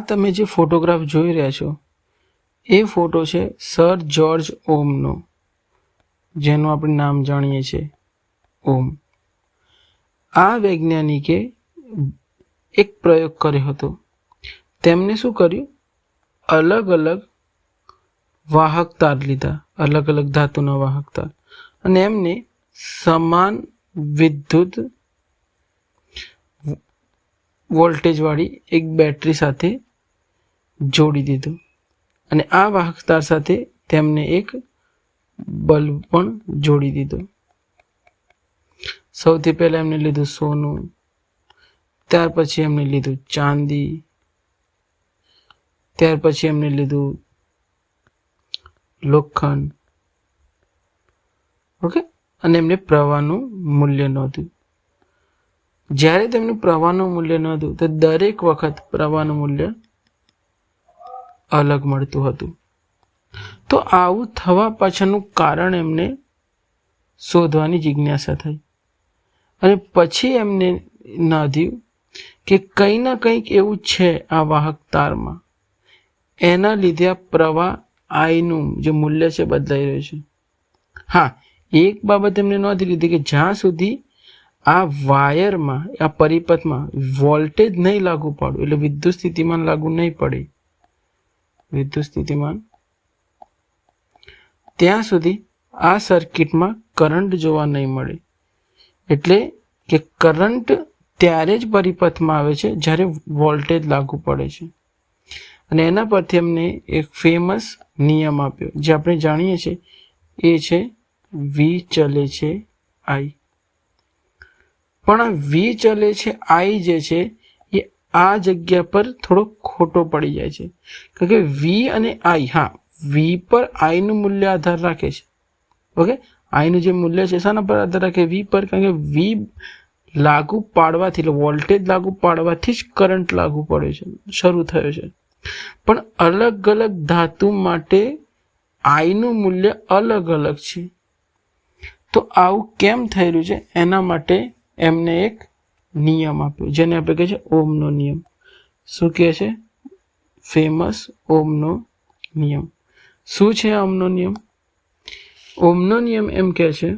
આ તમે જે ફોટોગ્રાફ જોઈ રહ્યા છો, એ ફોટો છે સર જ્યોર્જ ઓમનો, જેનું આપણે નામ જાણીએ છીએ ઓમ. આ વૈજ્ઞાનિકે એક પ્રયોગ કર્યો હતો. તેમને શું કર્યું? અલગ અલગ વાહક તાર લીધા, અલગ અલગ ધાતુના વાહક તાર. અને એમને સમાન વિદ્યુત વોલ્ટેજવાળી એક બેટરી સાથે જોડી દીધું. અને આ વાહકતાર સાથે તેમને એક બલ્બ પણ જોડી દીધો. સૌથી પહેલા એમને લીધું સોનું, ત્યાર પછી એમને લીધું ચાંદી, ત્યાર પછી એમને લીધું લોખંડ, ઓકે? અને એમને પ્રવાહનું મૂલ્ય નહોતું જ્યારે તેમનું પ્રવાહનું મૂલ્ય નહોતું તો દરેક વખત પ્રવાહનું મૂલ્ય અલગ મળતું હતું. તો આવું થવા પાછળનું કારણ એમને શોધવાની જિજ્ઞાસા થઈ. અને પછી એમને નોંધ્યું કે કંઈ ના કંઈક એવું છે આ વાહક તારમાં. એના લીધે આ પ્રવાહ આઈનું જે મૂલ્ય છે બદલાઈ રહ્યું છે. હા, એક બાબત એમને નોંધી લીધી કે જ્યાં સુધી આ વાયરમાં, આ પરિપથમાં વોલ્ટેજ નહીં લાગુ પાડવું એટલે વિદ્યુત સ્થિતિમાન લાગુ નહીં પડે વિદ્યુત ત્યાં સુધી આ સર્કિટમાં કરંટ જોવા નહીં મળે. એટલે કે કરંટ ત્યારે જ પરિપથમાં આવે છે જ્યારે વોલ્ટેજ લાગુ પડે છે. અને એના પરથી એમને એક ફેમસ નિયમ આપ્યો, જે આપણે જાણીએ છીએ. એ છે વી ચલે છે આઈ પણ વી ચલે છે આઈ જે છે આ જગ્યા પર થોડો ખોટો પડી જાય છે. કારણ કે વી અને આઈ હા વી પર આઈનું મૂલ્ય આધાર રાખે છે. ઓકે આઈનું જે મૂલ્ય છે, શાના પર આધાર રાખે વી પર? કારણ કે વી લાગુ પાડવાથી, એટલે વોલ્ટેજ લાગુ પાડવાથી જ કરંટ લાગુ પડે છે. શરૂ થયો છે. પણ અલગ અલગ ધાતુ માટે આઈનું મૂલ્ય અલગ અલગ છે. તો આવું કેમ થઈ રહ્યું છે? એના માટે એમને એક નિયમ આપ્યો, જેને આપણે કહે છે ઓમનો નિયમ. શું કહે છે? ફેમસ ઓમનો નિયમ. શું છે ઓમનો નિયમ? ઓમનો નિયમ એમ કહે છે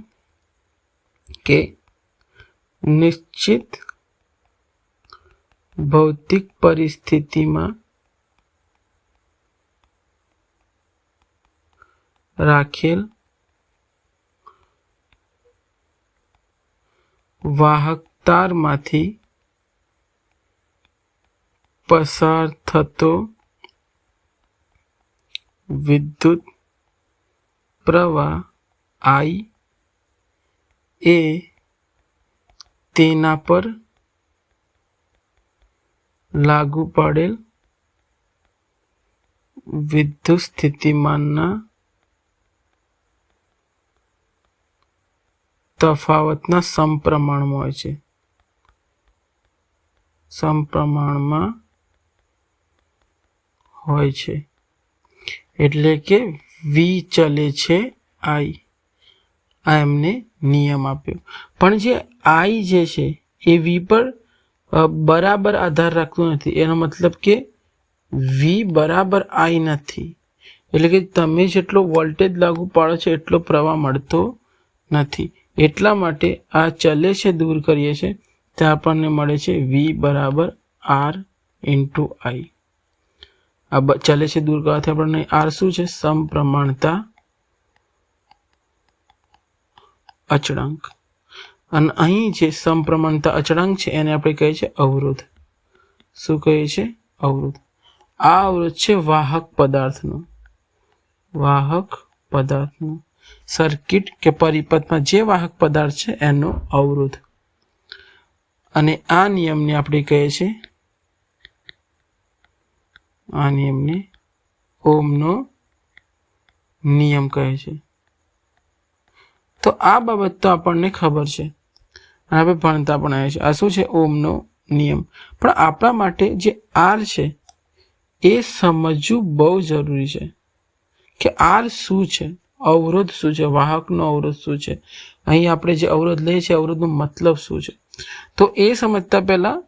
કે નિશ્ચિત ભૌતિક પરિસ્થિતિમાં રાખેલ વાહક તારમાંથી પસાર થતો વિદ્યુત પ્રવાહ આઈ એ તેના પર લાગુ પડેલ વિદ્યુત સ્થિતિમાનના તફાવતના સમપ્રમાણમાં હોય છે. સમપ્રમાણમાં હોય છે. એટલે કે વી ચલે છે આઈ આ એમને નિયમ આપ્યો. પણ જે આઈ જે છે, એ વી પર બરાબર આધાર રાખતું નથી. એનો મતલબ કે વી બરાબર આઈ નથી. એટલે કે તમે જેટલો વોલ્ટેજ લાગુ પાડો છો, એટલો પ્રવાહ મળતો નથી. એટલા માટે આ ચલે છે દૂર કરીએ છીએ ત્યાં આપણને મળે છે વી બરાબર આર ઇન્ટુ આઈ આ ચલે છે દૂર કરવાથી આપણને આર શું છે? સમપ્રમાણતા અચળાંક. અને અહીં જે સમપ્રમાણતા અચળાંક છે, એને આપણે કહીએ છીએ અવરોધ. શું કહીએ છીએ? અવરોધ. આ અવરોધ છે વાહક પદાર્થનો. વાહક પદાર્થનો. સર્કિટ કે પરિપથમાં જે વાહક પદાર્થ છે, એનો અવરોધ. અને આ નિયમને આપણે કહે છે આ નિયમને ઓમનો નિયમ કહે છે. તો આ બાબત તો આપણને ખબર છે. આપણે ભણતા પણ આવ્યા છે આ શું છે? ઓમનો નિયમ. પણ આપણા માટે જે આર છે, એ સમજવું બહુ જરૂરી છે કે આર શું છે? અવરોધ શું છે? વાહકનો અવરોધ શું છે? અહીં આપણે જે અવરોધ લઈએ છીએ, અવરોધનો મતલબ શું છે? તો એ સમજતા પહેલાં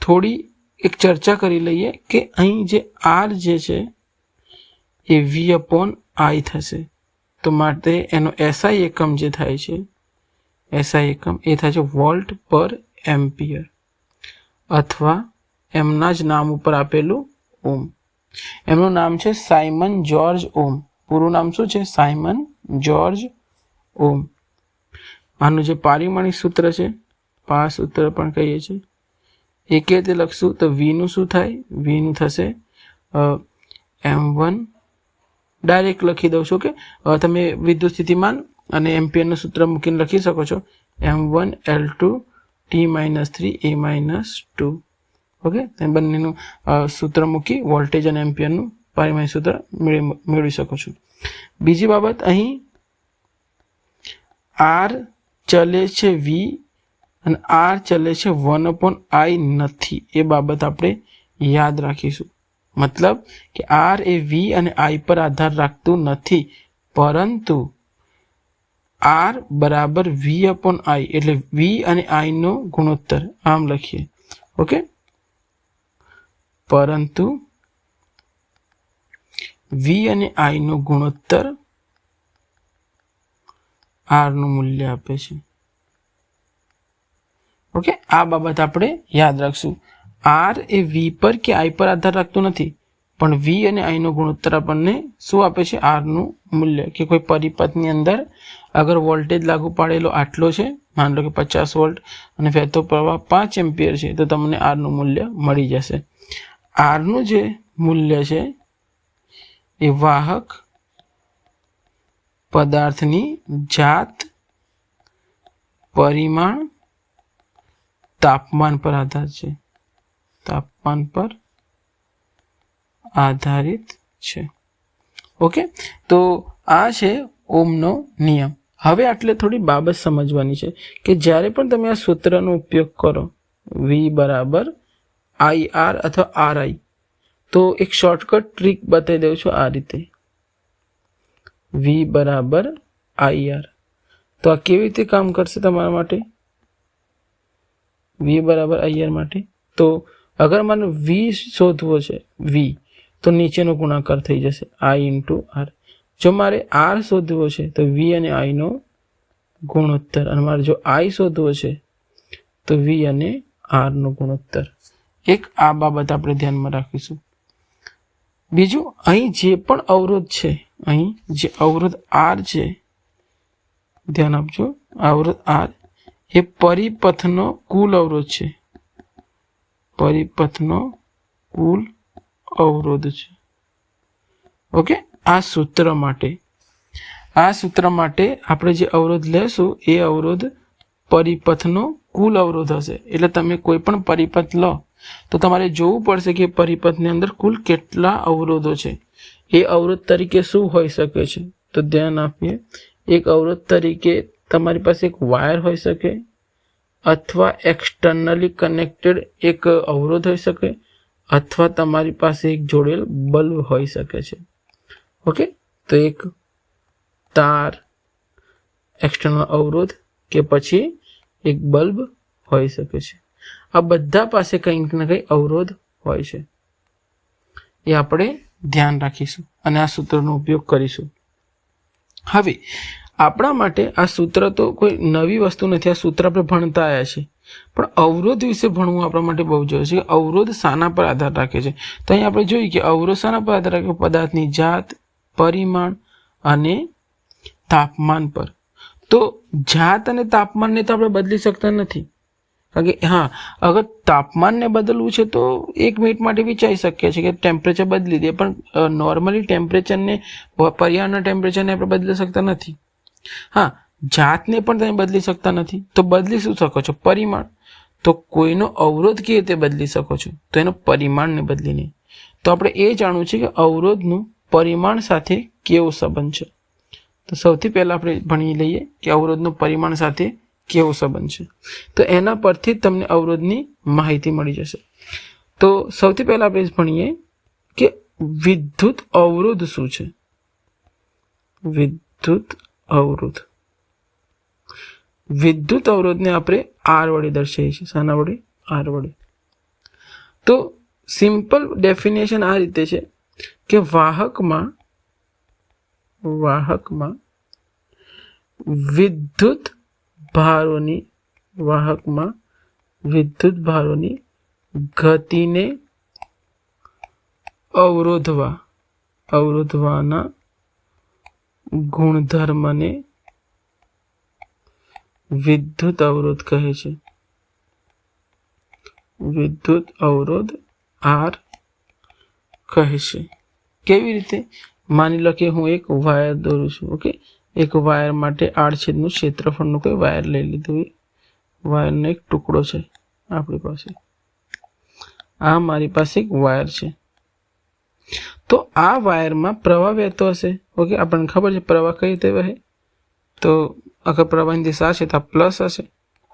થોડી એક ચર્ચા કરી લઈએ કે અહીં જે આર જે છે, એ વી અપોન આઈ થશે. તો માટે એનો એસઆઈ એકમ જે થાય છે એસઆઈ એકમ એ થાય છે વોલ્ટ પર એમ્પિયર અથવા એમના જ નામ ઉપર આપેલું ઓમ એમનું નામ છે સાયમન જ્યોર્જ ઓમ પૂરું નામ શું છે? Simon George, Ohm. આનું જે પારિમાણિક સૂત્ર છે, પા સૂત્ર પણ કહીએ છીએ. એ કેવી રીતે લખશું તો વીનું શું થાય? વીનું થશે એમ વન. ડાયરેક્ટ લખી દઉં છું કે તમે વિદ્યુત સ્થિતિમાન અને એમ્પિયરનું સૂત્ર મૂકીને લખી શકો છો. M one, L two, T minus three, A minus two. Okay? બંનેનું સૂત્ર મૂકી વોલ્ટેજ અને એમ્પિયરનું પારિમાણિક સૂત્ર મેળવી શકો છો. બીજી બાબત અહીં આર ચલે છે વી અને આર ચલે છે વન અપોન આઈ નથી. એ બાબત આપણે યાદ રાખીશું. મતલબ કે આર એ વી અને આઈ પર આધાર રાખતું નથી. પરંતુ આર બરાબર વી અપોન આઈ એટલે વી અને આઈનો ગુણોત્તર. આમ લખીએ. ઓકે? પરંતુ વી અને આઈનો ગુણોત્તર આરનું મૂલ્ય આપે છે. ઓકે આ બાબત આપણે યાદ રાખશું. આર એ વી પર કે આઈ પર આધાર રાખતું નથી. પણ વી અને આઈનો ગુણોત્તર આપણને શું આપે છે? આરનું મૂલ્ય. કે કોઈ પરિપથની અંદર અગર વોલ્ટેજ લાગુ પાડેલો આટલો છે, માન લો કે પચાસ વોલ્ટ અને વહેતો પ્રવાહ પાંચ એમ્પિયર છે, તો તમને આરનું મૂલ્ય મળી જશે. આરનું જે મૂલ્ય છે એ વાહક પદાર્થની જાત, પરિમાણ, તાપમાન પર આધાર છે. તાપમાન પર આધારિત છે. ઓકે? તો આ છે ઓમનો નિયમ. હવે આટલે થોડી બાબત સમજવાની છે કે જ્યારે પણ તમે આ સૂત્રનો ઉપયોગ કરો વી બરાબર આઈ આર અથવા આર આઈ તો એક શોર્ટકટ ટ્રીક બતાવી દઉં છું આ રીતે. વી બરાબર આઈ આર તો આ કેવી રીતે કામ કરશે તમારા માટે? વી બરાબર આઈઆર માટે. તો અગર મને વી શોધવો છે વી તો નીચેનો ગુણાકાર થઈ જશે આઈ ઇન્ટુ આર જો મારે આર શોધવો છે, તો વી અને આઈનો ગુણોત્તર. અને મારે જો આઈ શોધવો છે, તો વી અને આરનો ગુણોત્તર. એક આ બાબત આપણે ધ્યાનમાં રાખીશું. બીજું, અહીં જે પણ અવરોધ છે, અહીં જે અવરોધ આર છે, ધ્યાન આપજો, અવરોધ આર એ પરિપથનો કુલ અવરોધ છે. પરિપથનો કુલ અવરોધ છે. ઓકે? આ સૂત્ર માટે. આ સૂત્ર માટે આપણે જે અવરોધ લેશું, એ અવરોધ પરિપથનો કુલ અવરોધ હશે. એટલે તમે કોઈ પણ પરિપથ લો, તો તમારે જોવું પડશે કે પરિપથની અંદર કુલ કેટલા અવરોધો છે. એ અવરોધ તરીકે શું હોઈ શકે છે? તો ધ્યાન આપીએ. એક અવરોધ તરીકે તમારી પાસે એક વાયર હોઈ શકે, અથવા એક્સટર્નલી કનેક્ટેડ એક અવરોધ હોઈ શકે, અથવા તમારી પાસે એક જોડેલ બલ્બ હોઈ શકે છે. ઓકે? તો એક તાર એક્સટર્નલ અવરોધ કે પછી એક બલ્બ હોઈ શકે છે. આ બધા પાસે કંઈક ને કંઈ અવરોધ હોય છે. એ આપણે ધ્યાન રાખીશું અને આ સૂત્રનો ઉપયોગ કરીશું. હવે, આપણા માટે આ સૂત્ર તો કોઈ નવી વસ્તુ નથી. આ સૂત્ર આપણે ભણતા આવ્યા છે પણ અવરોધ વિશે ભણવું આપણા માટે બહુ જરૂરી છે. કે અવરોધ શાના પર આધાર રાખે છે. તો અહીં આપણે જોઈએ કે અવરોધ શાના પર આધાર રાખે પદાર્થની જાત, પરિમાણ અને તાપમાન પર. તો જાત અને તાપમાનને તો આપણે બદલી શકતા નથી. કારણ કે, હા, અગર તાપમાનને બદલવું છે તો એક મિનિટ માટે વિચારી શકીએ છીએ કે ટેમ્પરેચર બદલી દે, પણ નોર્મલી ટેમ્પરેચરને પર્યાવરણના ટેમ્પરેચરને આપણે બદલી શકતા નથી. હા, જાતને પણ તમે બદલી શકતા નથી. તો બદલી શું શકો છો? પરિમાણ. તો કોઈનો અવરોધ કેવી રીતે બદલી શકો છો? તો એનો પરિમાણને બદલીને. તો આપણે એ જાણવું છે કે અવરોધનું પરિમાણ સાથે કેવો સંબંધ છે? તો સૌથી પહેલાં આપણે ભણી લઈએ કે અવરોધનું પરિમાણ સાથે કેવો સંબંધ છે. તો એના પરથી જ તમને અવરોધની માહિતી મળી જશે. તો સૌથી પહેલાં આપણે ભણીએ કે વિદ્યુત અવરોધ શું છે? વિદ્યુત અવરોધ. વિદ્યુત અવરોધને આપણે આર વડે દર્શાવીએ છીએ. શાના વડે? આર વડે. તો સિમ્પલ ડેફિનેશન આ રીતે છે કે વાહકમાં વાહકમાં વિદ્યુત ભારોની વાહકમાં વિદ્યુત ભારોની ગતિને અવરોધવા, અવરોધવાના ગુણધર્મને વિદ્યુત અવરોધ કહે છે. વિદ્યુત અવરોધ આર કહે છે. કેવી રીતે? માની લો કે હું એક વાયર દોરું છું, ઓકે? એક વાયર માટે આડછેદનું ક્ષેત્રફળનું કોઈ વાયર લઈ લીધું વાયરનો એક ટુકડો છે આપણી પાસે. આ મારી પાસે એક વાયર છે. તો આ વાયરમાં પ્રવાહ વહેતો હશે, ઓકે? આપણને ખબર છે પ્રવાહ કઈ રીતે વહે? તો અગર પ્રવાહની દિશા છે તો આ પ્લસ હશે,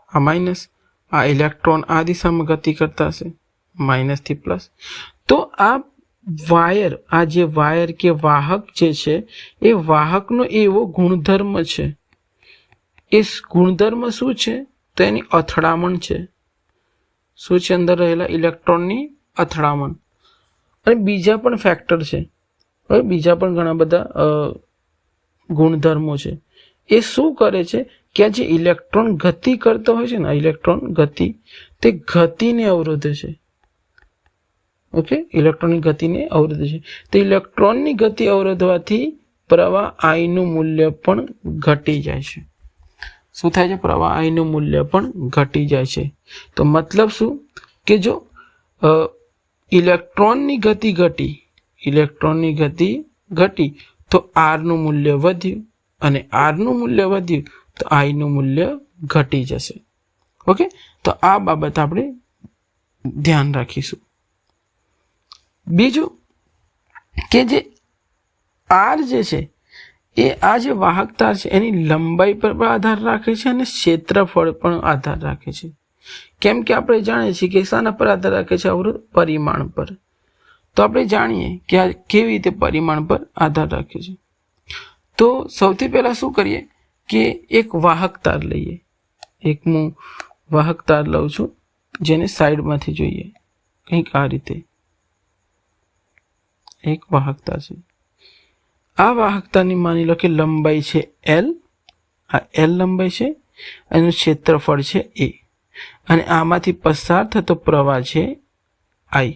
આ માઇનસ, આ ઇલેક્ટ્રોન આ દિશામાં ગતિ કરતા હશે, માઇનસથી પ્લસ. તો આ વાયર, આ જે વાયર કે વાહક જે છે, એ વાહકનો એવો ગુણધર્મ છે. એ ગુણધર્મ શું છે? તો એની અથડામણ છે. શું છે અંદર રહેલા ઇલેક્ટ્રોનની અથડામણ? અને બીજા પણ ફેક્ટર છે. હવે બીજા પણ ઘણા બધા ગુણધર્મો છે. એ શું કરે છે કે આ જે ઇલેક્ટ્રોન ગતિ કરતો હોય છે ને ઇલેક્ટ્રોન ગતિ, તે ગતિને અવરોધે છે. ઓકે ઇલેક્ટ્રોનની ગતિને અવરોધે છે. તો ઇલેક્ટ્રોનની ગતિ અવરોધવાથી પ્રવાહ આઈનું મૂલ્ય પણ ઘટી જાય છે. શું થાય છે? પ્રવાહ આઈનું મૂલ્ય પણ ઘટી જાય છે. તો મતલબ શું? કે જો ઇલેક્ટ્રોનની ગતિ ઘટી ઇલેક્ટ્રોનની ગતિ ઘટી, તો આરનું મૂલ્ય વધ્યું અને આરનું મૂલ્ય વધ્યું, તો આઈનું મૂલ્ય ઘટી જશે. ઓકે તો આ બાબત આપણે ધ્યાન રાખીશું. બીજું કે જે આર જે છે, એ આ જે વાહકતા છે, એની લંબાઈ પર પણ આધાર રાખે છે અને ક્ષેત્રફળ પણ આધાર રાખે છે. કેમ કે આપણે જાણીએ છીએ કે શાના પર આધાર રાખે છે અવરોધ પરિમાણ પર. તો આપણે જાણીએ કે આ કેવી રીતે પરિમાણ પર આધાર રાખે છે. તો સૌથી પહેલાં શું કરીએ કે એક વાહક તાર લઈએ. એક હું વાહક તાર લઉં છું, જેને સાઈડમાંથી જોઈએ. કંઈક આ રીતે. એક વાહકતા છે. આ વાહકતાની માની લો કે લંબાઈ છે એલ આ એલ લંબાઈ છે, એનું ક્ષેત્રફળ છે એ અને આમાંથી પસાર થતો પ્રવાહ છે આઈ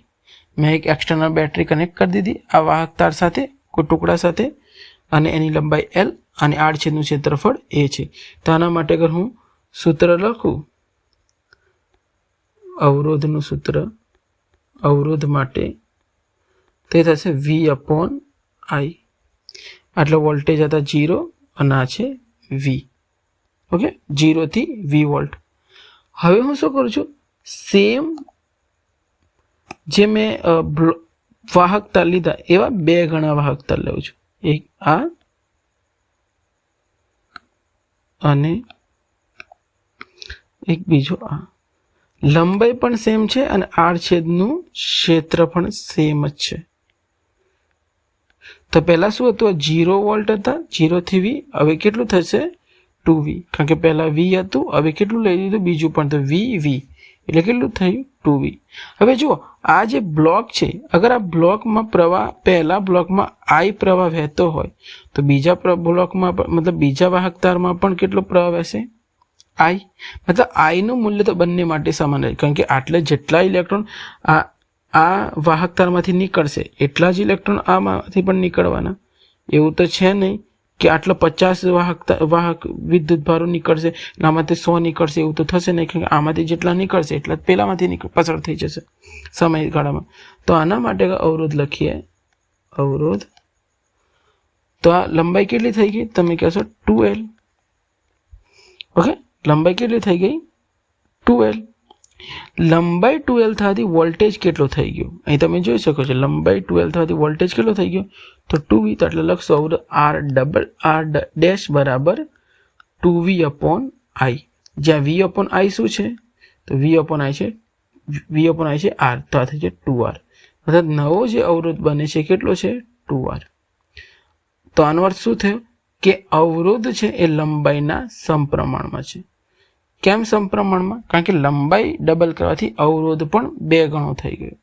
મેં એક એક્સટર્નલ બેટરી કનેક્ટ કરી દીધી, આ વાહક તાર સાથે કોઈ ટુકડા સાથે, અને એની લંબાઈ એલ અને આડછેદનું ક્ષેત્રફળ એ છે. તો આના માટે અગર હું સૂત્ર લખું, અવરોધનું સૂત્ર, અવરોધ માટે તે થશે વી અપોન આઈ આટલો વોલ્ટેજ હતા જીરો અને આ છે વી ઓકે જીરોથી વી વોલ્ટ હવે હું શું કરું છું? સેમ જે મેં વાહકતા લીધા, એવા બે ગણા વાહકતા લઉં છું. એક આ અને એક બીજો આ. લંબાઈ પણ સેમ છે અને આડછેદનું ક્ષેત્ર પણ સેમ જ છે. તો પહેલાં શું હતું? જીરો વોલ્ટ હતા. જીરોથી વી હવે કેટલું થશે? ટુ વી કારણ કે પહેલાં વી હતું. હવે કેટલું લઈ લીધું? બીજું પણ તો વી વી એટલે કેટલું થયું? ટુ વી હવે જુઓ, આ જે બ્લોક છે, અગર આ બ્લોકમાં પ્રવાહ, પહેલા બ્લોકમાં આઈ પ્રવાહ વહેતો હોય, તો બીજા બ્લોકમાં મતલબ બીજા વાહક તારમાં પણ કેટલો પ્રવાહ વહેશે? આઈ મતલબ આઈનું મૂલ્ય તો બંને માટે સમાન રહે. કારણ કે આટલે જેટલા ઇલેક્ટ્રોન, આ આ વાહક તારમાંથી નીકળશે. એટલા જ ઇલેક્ટ્રોન આમાંથી પણ નીકળવાના. એવું તો છે નહીં કે આટલો પચાસ વાહકતા, વાહક વિદ્યુત ભારો નીકળશે આમાંથી સો નીકળશે એવું તો થશે નહીં કારણ કે આમાંથી જેટલા નીકળશે એટલા પહેલામાંથી નીકળ, પસાર થઈ જશે સમયગાળામાં. તો આના માટે અવરોધ લખીએ. અવરોધ. તો આ લંબાઈ કેટલી થઈ ગઈ? તમે કહેશો ટુ એલ. ઓકે? લંબાઈ કેટલી થઈ ગઈ? Two L. લંબાઈ ટ્વેલ્વ થવાથી વોલ્ટેજ કેટલો થઈ ગયો? અહીં તમે જોઈ શકો છો, લંબાઈ ટ્વેલ્વ થવાથી વોલ્ટેજ કેટલો થઈ ગયો? તો ટુ વી એટલે લખશો or R double R dash બરાબર ટુ વી અપોન આઈ જ્યાં વી અપોન આઈ શું છે? તો વી અપોન આઈ છે વી અપોન આઈ છે આર તો આ થઈ છે ટુ આર અર્થાત નવો જે અવરોધ બને છે, કેટલો છે? ટુ આર તો આનો અર્થ શું થયો? કે અવરોધ છે એ લંબાઈના સમપ્રમાણમાં છે. કેમ સંપ્રમણમાં કારણ કે લંબાઈ ડબલ કરવાથી અવરોધ પણ બે ગણો થઈ ગયો.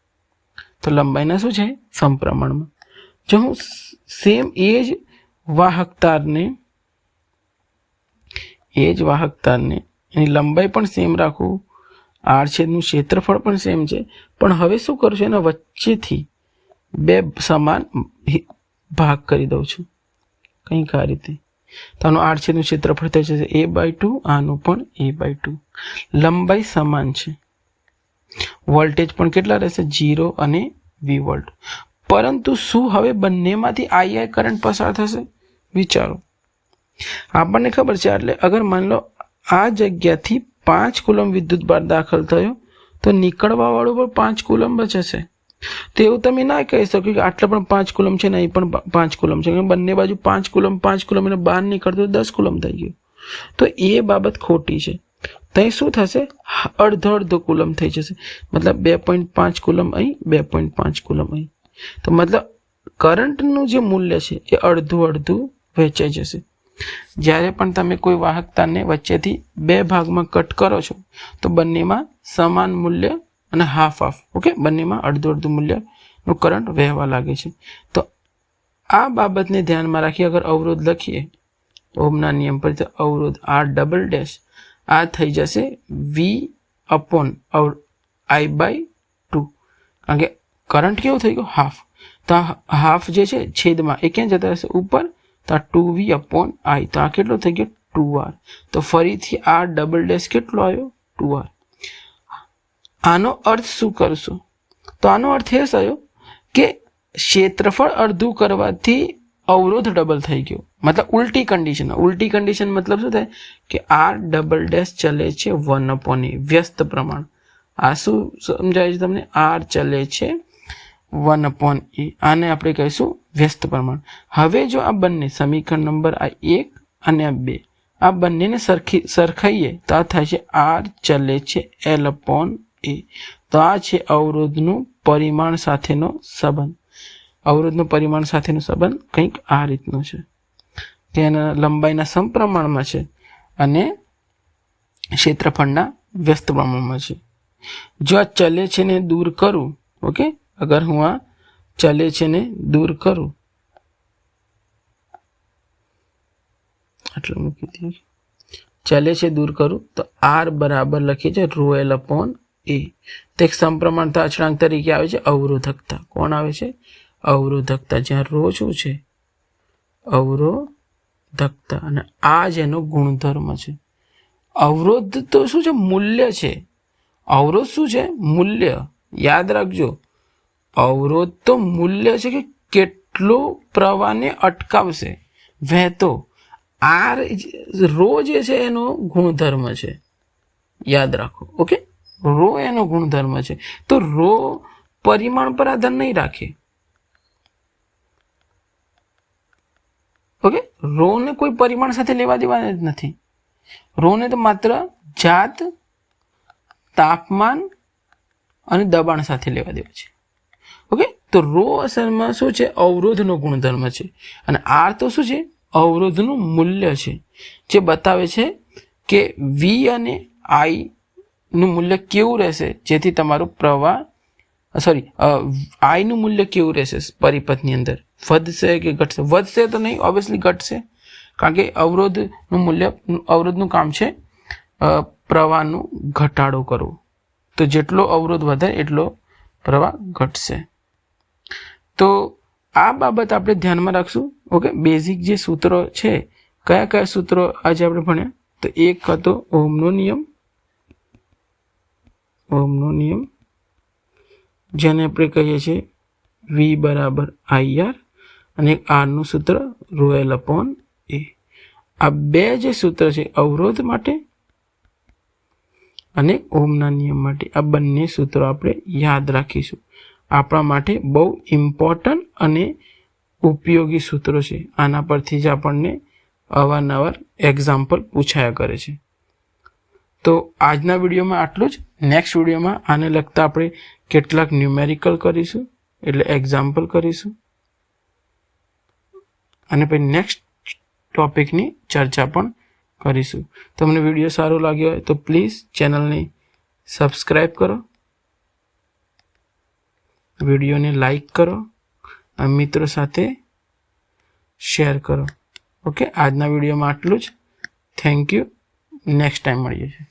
તો લંબાઈના શું છે? સંપ્રમણમાં જો હું સેમ એ જ વાહકતારને એ જ વાહકતારને એની લંબાઈ પણ સેમ રાખું આડછેદનું ક્ષેત્રફળ પણ સેમ છે, પણ હવે શું કરું છું એના વચ્ચેથી બે સમાન ભાગ કરી દઉં છું. કંઈક આ રીતે. તો આનું છેદનું ક્ષેત્રફળ થઈ જશે એ બાય ટુ આનું પણ એ બાય ટુ લંબાઈ સમાન છે. વોલ્ટેજ પણ કેટલા રહેશે? જીરો અને વી વોલ્ટ પરંતુ શું હવે બંનેમાંથી આઈ આઈ કરંટ પસાર થશે? વિચારો. આપણને ખબર છે, એટલે અગર માની લો આ જગ્યાથી પાંચ કુલમ વિદ્યુત ભાર દાખલ થયો, તો નીકળવાવાળું પણ પાંચ કુલમ બચશે તો એવું તમે ના કહી શકો કે આટલા પણ પાંચ કુલમ છે ને અહીં પણ પાંચ કુલમ છે. બંને બાજુ પાંચ કુલમ પાંચ કુલમ અને બહાર નીકળતું દસ કુલમ થઈ ગયું. તો એ બાબત ખોટી છે. ત્યાં શું થશે? અડધો અડધો કુલમ થઈ જશે. મતલબ બે પોઈન્ટ પાંચ કુલમ અહીં, બે પોઈન્ટ પાંચ કુલમ અહીં. તો મતલબ કરંટનું જે મૂલ્ય છે એ અડધું અડધું વહેંચાઈ જશે. જ્યારે પણ તમે કોઈ વાહકતાને વચ્ચેથી બે ભાગમાં કટ કરો છો, તો બંનેમાં સમાન મૂલ્ય અને હાફ હાફ ઓકે બંનેમાં અડધું અડધું મૂલ્યનું કરંટ વહેવા લાગે છે. તો આ બાબતને ધ્યાનમાં રાખી અગર અવરોધ લખીએ ઓમના નિયમ પર તો અવરોધ આર ડબલ ડેશ આ થઈ જશે V upon I by two કારણ કે કરંટ કેવો થઈ ગયો? હાફ તો આ હાફ જે છે, છેદમાં, એ ક્યાં જતા રહેશે? ઉપર. તો આ ટુ વી અપોન આઈ તો આ કેટલો થઈ ગયો? ટુ આર તો ફરીથી આ ડબલ ડેશ કેટલો આવ્યો? ટુ આર આનો અર્થ શું કરશું? તો આનો અર્થ એ થયો કે ક્ષેત્રફળ અડધું કરવાથી અવરોધ ડબલ થઈ ગયો. મતલબ ઉલટી કન્ડિશન ઉલટી કન્ડિશન મતલબ શું થાય? કે આર ડબલ ડેશ ચલે છે વન અપોન એ વ્યસ્ત પ્રમાણ. આ શું સમજાય છે તમને? આર ચલે છે વન અપોન એ આને આપણે કહીશું વ્યસ્ત પ્રમાણ. હવે જો આ બંને, સમીકરણ નંબર આ એક અને આ બે, આ બંનેને સરખી, સરખાઈએ તો આ થાય છે આર ચલે છે એલ અપોન એ તો આ છે અવરોધનું પરિમાણ સાથેનો સંબંધ. અવરોધનું પરિમાણ સાથેનો સંબંધ કંઈક આ રીતનો છે. તેના લંબાઈના સમપ્રમાણમાં છે અને ક્ષેત્રફળના વ્યસ્ત પ્રમાણમાં છે. જો આ ચલે છે ને દૂર કરું, ઓકે? અગર હું આ ચલે છે ને દૂર કરું. આટલું મૂકી દઈએ. ચલે છે, દૂર કરું, તો આર બરાબર લખીએ છે રો એલ અપોન એ તે સમપ્રમાણતા અચળાંક તરીકે આવે છે, અવરોધકતા. કોણ આવે છે? અવરોધકતા. જ્યાં રો શું છે? અવરોધકતા. અને આ જ એનો ગુણધર્મ છે. અવરોધ તો શું છે? મૂલ્ય છે. અવરોધ શું છે? મૂલ્ય. યાદ રાખજો. અવરોધ તો મૂલ્ય છે કે કેટલો પ્રવાહને અટકાવશે. વહેતો. આ રો જે છે એનો ગુણધર્મ છે. યાદ રાખો. ઓકે? રો એનો ગુણધર્મ છે. તો રો પરિમાણ પર આધાર નહીં રાખે. ઓકે રોને કોઈ પરિમાણ સાથે લેવા દેવા જ નથી. રોને તો માત્ર જાત, તાપમાન અને દબાણ સાથે લેવા દેવા છે. ઓકે તો રો અસરમાં શું છે? અવરોધનો ગુણધર્મ છે. અને આર તો શું છે? અવરોધનું મૂલ્ય છે. જે બતાવે છે કે વી અને આઈ નું મૂલ્ય કેવું રહેશે? જેથી તમારું પ્રવાહ સોરી આઈનું મૂલ્ય કેવું રહેશે પરિપથની અંદર? વધશે કે ઘટશે? વધશે તો નહીં ઓબ્વિયસલી ઘટશે. કારણ કે અવરોધનું મૂલ્ય, અવરોધનું કામ છે પ્રવાહનું ઘટાડો કરવો. તો જેટલો અવરોધ વધે, એટલો પ્રવાહ ઘટશે. તો આ બાબત આપણે ધ્યાનમાં રાખશું. ઓકે, બેઝિક જે સૂત્રો છે, કયા કયા સૂત્રો આજે આપણે ભણ્યા? તો એક હતો ઓમનો નિયમ ઓમનો નિયમ, જેને આપણે કહીએ છીએ વી બરાબર આઈ અને આરનું સૂત્ર રોયલ અપોન એ આ બે જે સૂત્ર છે, અવરોધ માટે અને ઓમના નિયમ માટે, આ બંને સૂત્રો આપણે યાદ રાખીશું. આપણા માટે બહુ ઇમ્પોર્ટન્ટ અને ઉપયોગી સૂત્રો છે. આના પરથી જ આપણને અવારનવાર એક્ઝામ્પલ પૂછાયા કરે છે. તો આજના વિડીયોમાં આટલું જ. નેક્સ્ટ વિડીયોમાં આને લગતા આપણે કેટલાક ન્યુમેરિકલ કરીશું, એટલે એક્ઝામ્પલ કરીશું. અને પછી નેક્સ્ટ ટોપિકની ચર્ચા પણ કરીશું. તમને વીડિયો સારો લાગ્યો હોય તો પ્લીઝ ચેનલને સબસ્ક્રાઈબ કરો. વિડીયોને લાઈક કરો. અને મિત્રો સાથે શેર કરો. ઓકે આજના વિડીયોમાં આટલું જ. થેન્ક યુ નેક્સ્ટ ટાઈમ મળીએ છીએ.